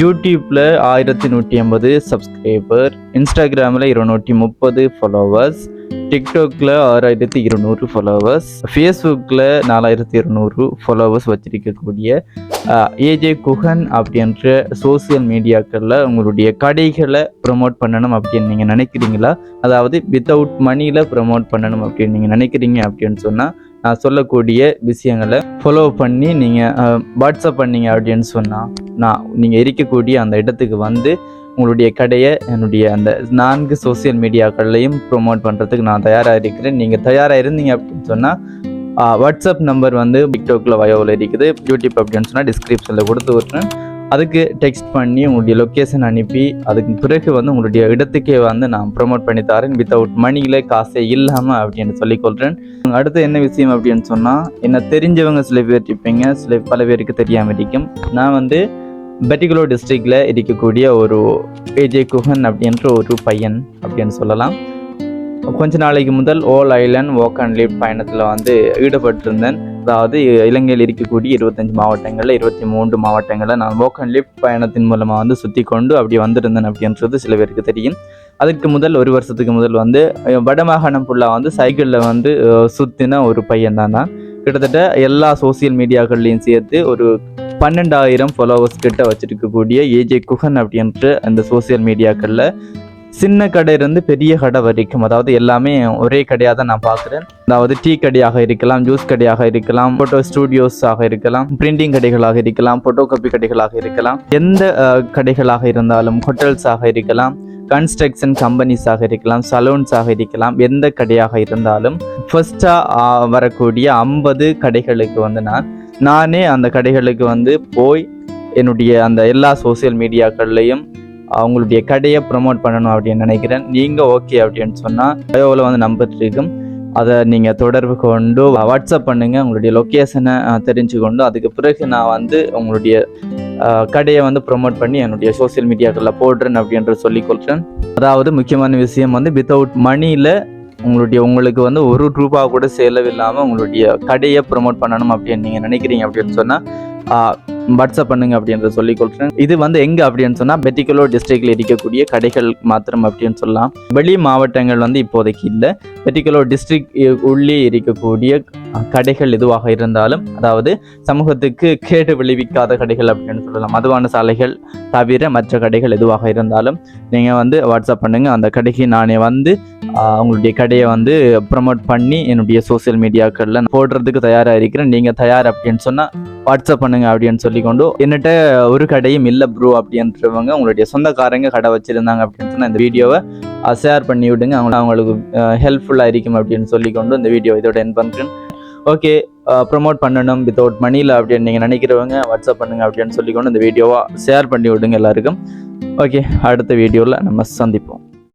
யூடியூப்பில் ஆயிரத்தி நூற்றி ஐம்பது சப்ஸ்கிரைபர் இன்ஸ்டாகிராமில் இருநூற்றி முப்பது ஃபாலோவர்ஸ் டிக்டாக்ல ஆறாயிரத்தி இருநூறு ஃபாலோவர்ஸ் ஃபேஸ்புக்கில் நாலாயிரத்தி இருநூறு ஃபாலோவர்ஸ் வச்சிருக்கக்கூடிய ஏஜே குஹன் அப்படின்ற சோசியல் மீடியாக்களில் உங்களுடைய கடைகளை ப்ரமோட் பண்ணணும் அப்படின்னு நீங்கள் நினைக்கிறீங்களா? அதாவது வித்தவுட் மணியில் ப்ரமோட் பண்ணணும் அப்படின்னு நீங்கள் நினைக்கிறீங்க அப்படின்னு சொன்னால் நான் சொல்லக்கூடிய விஷயங்களை ஃபாலோ பண்ணி நீங்கள் வாட்ஸ்அப் பண்ணீங்க அப்படின்னு சொன்னால் நான் நீங்கள் இருக்கக்கூடிய அந்த இடத்துக்கு வந்து உங்களுடைய கடையை என்னுடைய அந்த நான்கு சோசியல் மீடியாக்கள்லையும் ப்ரோமோட் பண்ணுறதுக்கு நான் தயாராக இருக்கிறேன். நீங்கள் தயாராக இருந்தீங்க அப்படின்னு சொன்னால் வாட்ஸ்அப் நம்பர் வந்து டிக்டாக்ல வயோவில் இருக்குது. யூடியூப் அப்படின்னு சொன்னால் டிஸ்கிரிப்ஷனில் கொடுத்து விட்றேன் அதுக்கு டெக்ஸ்ட் பண்ணி உங்களுடைய லொக்கேஷன் அனுப்பி அதுக்கு பிறகு வந்து உங்களுடைய இடத்துக்கே வந்து நான் ப்ரொமோட் பண்ணி தரேன். வித்தவுட் மணியில் காசே இல்லாமல் அப்படின்னு சொல்லிக்கொள்கிறேன் அடுத்து என்ன விஷயம் அப்படின்னு சொன்னால் என்ன தெரிஞ்சவங்க சில பேர் இருப்பீங்க. சில பல பேருக்கு தெரியாமல் இருக்கும். நான் வந்து பெட்டிகுலோ டிஸ்ட்ரிக்டில் இருக்கக்கூடிய ஒரு ஏஜே குஹன் அப்படின்ற ஒரு பையன் அப்படின்னு சொல்லலாம். கொஞ்ச நாளைக்கு முதல் all island walk and leave பயணத்தில் வந்து ஈடுபட்டிருந்தேன். அதாவது இலங்கையில் இருக்கக்கூடிய இருபத்தஞ்சு மாவட்டங்களில் இருபத்தி மூன்று மாவட்டங்களில் நான் வாக் அண்ட் லிஃப்ட் பயணத்தின் மூலமாக வந்து சுற்றி கொண்டு அப்படி வந்திருந்தேன் அப்படின்றது சில பேருக்கு தெரியும். அதுக்கு முதல் ஒரு வருஷத்துக்கு முதல் வந்து வடமாகாணம் ஃபுல்லாக வந்து சைக்கிளில் வந்து சுற்றின ஒரு பையன் தான் நான். கிட்டத்தட்ட எல்லா சோசியல் மீடியாக்கள்லையும் சேர்த்து ஒரு பன்னெண்டாயிரம் ஃபாலோவர்ஸ் கிட்ட வச்சிருக்கக்கூடிய ஏஜே குஹன் அப்படின்ற அந்த சோசியல் மீடியாக்களில் சின்ன கடையிலேருந்து பெரிய கடை வரைக்கும் அதாவது எல்லாமே ஒரே கடையாக தான் நான் பார்க்குறேன். அதாவது டீ கடையாக இருக்கலாம் ஜூஸ் கடையாக இருக்கலாம் ஃபோட்டோ ஸ்டூடியோஸாக இருக்கலாம் பிரிண்டிங் கடைகளாக இருக்கலாம் ஃபோட்டோ காப்பி கடைகளாக இருக்கலாம் எந்த கடைகளாக இருந்தாலும் ஹோட்டல்ஸாக இருக்கலாம் கன்ஸ்ட்ரக்ஷன் கம்பெனிஸாக இருக்கலாம் சலூன்ஸாக இருக்கலாம் எந்த கடையாக இருந்தாலும் ஃபர்ஸ்ட்டாக வரக்கூடிய ஐம்பது கடைகளுக்கு வந்து நான் நானே அந்த கடைகளுக்கு வந்து போய் என்னுடைய அந்த எல்லா சோசியல் மீடியாக்கள்லையும் அவங்களுடைய கடையை ப்ரமோட் பண்ணணும் அப்படின்னு நினைக்கிறேன். நீங்கள் ஓகே அப்படின்னு சொன்னால் பயோவில் வந்து நம்பர் இருக்கும். அதை நீங்கள் தொடர்பு கொண்டு வாட்ஸ்அப் பண்ணுங்கள் உங்களுடைய லொக்கேஷனை தெரிஞ்சுக்கொண்டு அதுக்கு பிறகு நான் வந்து உங்களுடைய கடையை வந்து ப்ரொமோட் பண்ணி என்னுடைய சோசியல் மீடியாக்களில் போடுறேன் அப்படின்ற சொல்லிக்கொள்கிறேன் அதாவது முக்கியமான விஷயம் வந்து வித்தவுட் மணியில் உங்களுடைய உங்களுக்கு வந்து ஒரு ரூபா கூட செலவில்லாமல் உங்களுடைய கடையை ப்ரொமோட் பண்ணணும் அப்படின்னு நீங்கள் நினைக்கிறீங்க அப்படின்னு சொன்னால் வாட்ஸ்அப் பண்ணுங்க அப்படின்ற கொடுக்குறேன். இது வந்து எங்கே அப்படின்னு சொன்னால் பெட்டிகுலோ டிஸ்ட்ரிக்டில் இருக்கக்கூடிய கடைகள் மாத்திரம் அப்படின்னு சொல்லலாம். வெளி மாவட்டங்கள் வந்து இப்போதைக்கு இல்லை. பெட்டிகுலோ டிஸ்ட்ரிக்ட் உள்ளே இருக்கக்கூடிய கடைகள் எதுவாக இருந்தாலும் அதாவது சமூகத்துக்கு கேடு விளைவிக்காத கடைகள் அப்படின்னு சொல்லலாம். மதுவான சாலைகள் தவிர மற்ற கடைகள் எதுவாக இருந்தாலும் நீங்கள் வந்து வாட்ஸ்அப் பண்ணுங்கள் அந்த கடைக்கு நானே வந்து உங்களுடைய கடையை வந்து ப்ரமோட் பண்ணி என்னுடைய சோசியல் மீடியாக்களில் போடுறதுக்கு தயாராக இருக்கிறேன். நீங்கள் தயார் அப்படின்னு சொன்னால் வாட்ஸ்அப் பண்ணுங்க அப்படின்னு சொல்லிக்கொண்டு என்னட்ட ஒரு கடையும் இல்லை ப்ரோ அப்படின்றவங்க உங்களுடைய சொந்தக்காரங்க கடை வச்சுருந்தாங்க அப்படின்னு சொன்னால் இந்த வீடியோவை ஷேர் பண்ணி விடுங்க. அவங்க அவங்களுக்கு ஹெல்ப்ஃபுல்லாக இருக்கும் அப்படின்னு சொல்லிக்கொண்டு இந்த வீடியோ இதோட என் பண்ணுறேன் ஓகே ப்ரொமோட் uh, பண்ணணும் வித்தவுட் மணியில் அப்படின்னு நீங்கள் நினைக்கிறவங்க வாட்ஸ்அப் பண்ணுங்க அப்படின்னு சொல்லிக்கொண்டு இந்த வீடியோவாக ஷேர் பண்ணி விடுங்க எல்லாருக்கும். ஓகே அடுத்த வீடியோவில் நம்ம சந்திப்போம்.